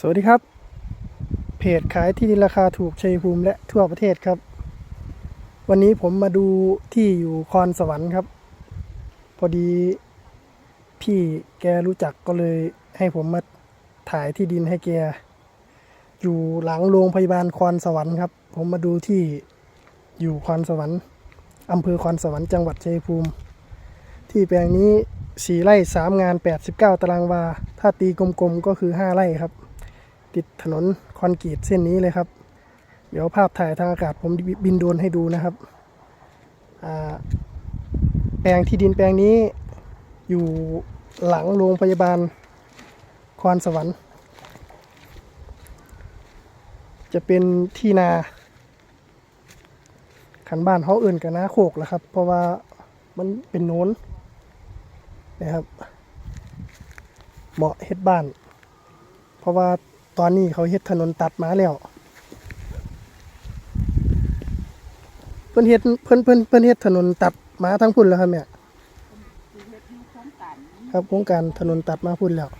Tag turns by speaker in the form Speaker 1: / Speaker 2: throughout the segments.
Speaker 1: สวัสดีครับ เพจขายที่ดินราคาถูกชัยภูมิและทั่วประเทศครับ วันนี้ผมมาดูที่อยู่คอนสวรรค์ครับ พอดีพี่แกรู้จักก็เลยให้ผมมาถ่ายที่ดินให้แก อยู่หลังโรงพยาบาลคอนสวรรค์ครับ ผมมาดูที่อยู่คอนสวรรค์อำเภอคอนสวรรค์จังหวัดชัยภูมิ ที่แปลงนี้สี่ไร่สามงาน89ตารางวา ถ้าตีกลมๆก็คือ5ไร่ครับ ติดถนนคอนกรีตเส้นนี้เลยครับ เดี๋ยวภาพถ่ายทางอากาศผมบินโดนให้ดูนะครับ แปลงที่ดินแปลงนี้อยู่หลังโรงพยาบาลคอนสวรรค์ จะเป็นที่นาขันบ้านเขาเอื่นกันนะโคกแหละครับ เพราะว่ามันเป็นโน้นนะครับ เหมาะเฮ็ดบ้าน เพราะว่า ตอนนี้เขาเฮ็ดถนนตัดมาแล้ว เพิ่นเฮ็ดเพิ่นเพิ่นเพิ่นเฮ็ดถนนตัดมาทั้งพุ่นแล้วครับเนี่ยครับโครงการถนนตัดมาพุ่นแล้ว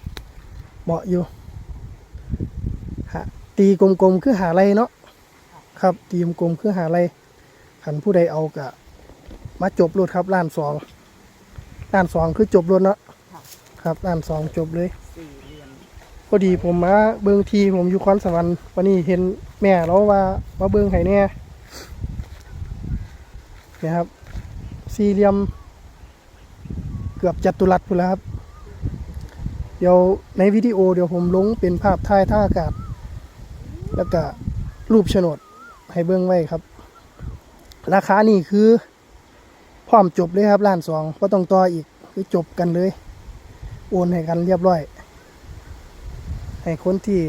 Speaker 1: เหมาะอยู่หาตีกลมๆคือหาไรเนาะครับ ตีกลมๆคือหาไรขันผู้ใดเอากะมาจบรถครับล้านสองล้านสองคือจบรถเนาะครับล้านสองจบเลย พอดีผมมาเบิงทีผมอยู่คอนสวรรค์วันนี้เห็นแม่เราว่ามาเบิงไห้แน่เนี่ยครับ สี่เหลี่ยม เกือบจัตุรัสพุ่นแล้วครับ เดี๋ยวในวิดีโอเดี๋ยวผมลงเป็นภาพถ่ายท่าอากาศ แล้วก็รูปโฉนดให้เบิ้งไว้ครับ ราคานี่คือพร้อมจบเลยครับล้านสองก็ต้องต่ออีกคือจบกันเลย โอนให้กันเรียบร้อย ให้คนที่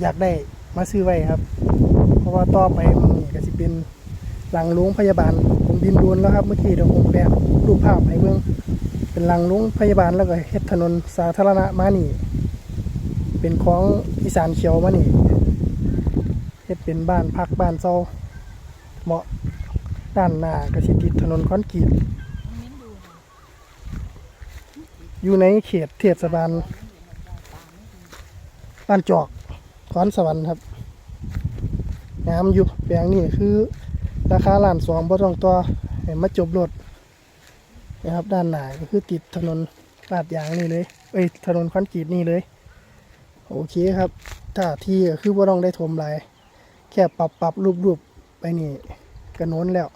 Speaker 1: อยากได้มาซื้อไว้ครับ เพราะว่าต่อไปมันนี่ก็สิเป็นหลังโรงพยาบาลผมบินดรนแล้วครับเมื่อกี้เดี๋ยวผมแปะรูปภาพให้เบิ่งเป็นหลังโรงพยาบาลแล้วก็เฮ็ดถนนสาธารณะมานี่ เป็นของอีสานเขียวมานี่เฮ็ดเป็นบ้านพักบ้านเซาเหมาะด้านหน้าก็สิติดถนนคอนกรีตอยู่ในเขตเทศบาล บ้านจอกคอนสวรรค์ครับงามอยู่แปลงนี้คือราคาล้านสองบ่ต้องต่อให้มาจบรถนะครับด้านหน้าก็คือติดถนนลาดยางนี่เลยเอ้ยถนนคอนกรีตนี่เลยโอเคครับ ถ้าที่คือบ่ต้องได้ถมหลายแค่ปรับปรับรูปรูปไปนี่ก็โน้นแล้ว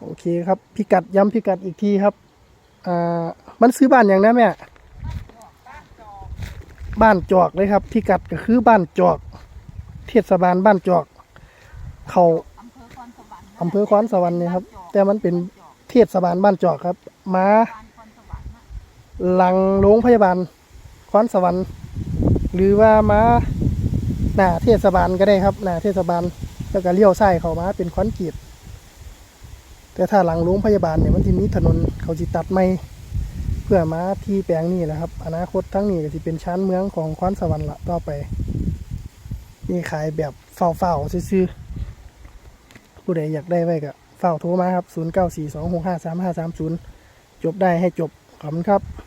Speaker 1: โอเคครับ พิกัดย้ำพิกัดอีกทีครับอ่ามันซื้อบ้านอย่างนั้นแม่ บ้านจอกเลยครับ พิกัดก็คือบ้านจอก เทศบาลบ้านจอก เขา
Speaker 2: อำเภอคอนสวรรค์
Speaker 1: เนสวรรค์เนี่ยครับ แต่มันเป็นเทศบาลบ้านจอกครับมา
Speaker 2: บ้า
Speaker 1: หลังโรงพยาบาลคอนสวรรค์ หรือว่ามาหน้าเทศบาลก็ได้ครับหน้าเทศบาลแล้วก็เลี้ยวซ้ายเข้ามาเป็นคอนกรีตแต่ถ้าหลังโรงพยาบาลเนี่ยมันที่มีถนนเขาจิตัดไม่ เพื่อมาที่แปลงนี้นะครับ อนาคตทั้งนี้ก็จะเป็นชั้นเมืองของคอนสวรรค์ละต่อไปนี่ขายแบบเฝ้าๆซื้อๆผู้ใดอยากได้ไว้ก็เฝ้าโทรมาครับ 0942653530 จบได้ให้จบขอบคุณครับ